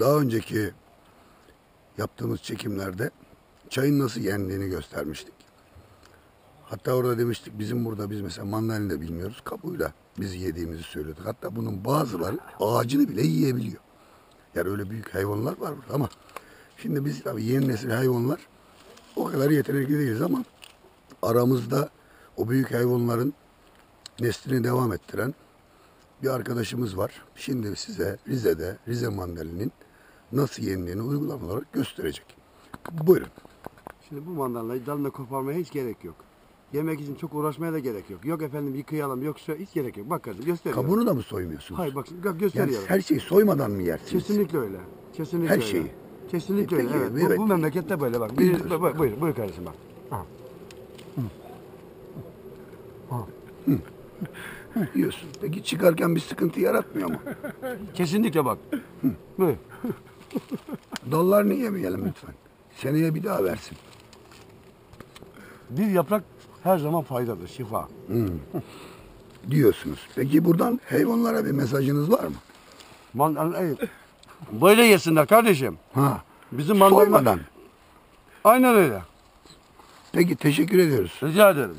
Daha önceki yaptığımız çekimlerde çayın nasıl yendiğini göstermiştik. Hatta orada demiştik bizim burada biz mesela mandalini de bilmiyoruz. Kabuğuyla biz yediğimizi söylüyorduk. Hatta bunun bazıları ağacını bile yiyebiliyor. Yani öyle büyük hayvanlar var burada ama şimdi biz tabii yeni nesil hayvanlar o kadar yetenekli değiliz ama aramızda o büyük hayvanların neslini devam ettiren bir arkadaşımız var. Şimdi size Rize'de Rize mandalinin nasıl yendiğini uygulama olarak gösterecek. Buyurun. Şimdi bu mandalinayı dalını koparmaya hiç gerek yok. Yemek için çok uğraşmaya da gerek yok. Yok efendim yıkayalım, yok şöyle hiç gerek yok. Bak kardeşim gösteriyorum. Kabuğunu da mı soymuyorsunuz? Hayır bak bak Yani gösteriyorum. her şeyi soymadan mı yersiniz? Kesinlikle öyle. Kesinlikle Her öyle. şeyi. Kesinlikle E, öyle. peki, Evet. Bu, evet. bu memlekette böyle bak. Bir, Biliyorsun. buyur, buyur, buyur kardeşim bak. Yiyorsun. Peki çıkarken bir sıkıntı yaratmıyor mu? Kesinlikle bak. Buyur. Dallarını yemeyelim lütfen. Seneye bir daha versin. Bir yaprak her zaman faydadır, şifa. Diyorsunuz. Peki buradan hayvanlara bir mesajınız var mı? Mandalina Böyle yesinler kardeşim. Ha. Bizim mandalina... Soymadan. Aynen öyle. Peki teşekkür ediyoruz. Rica ederim.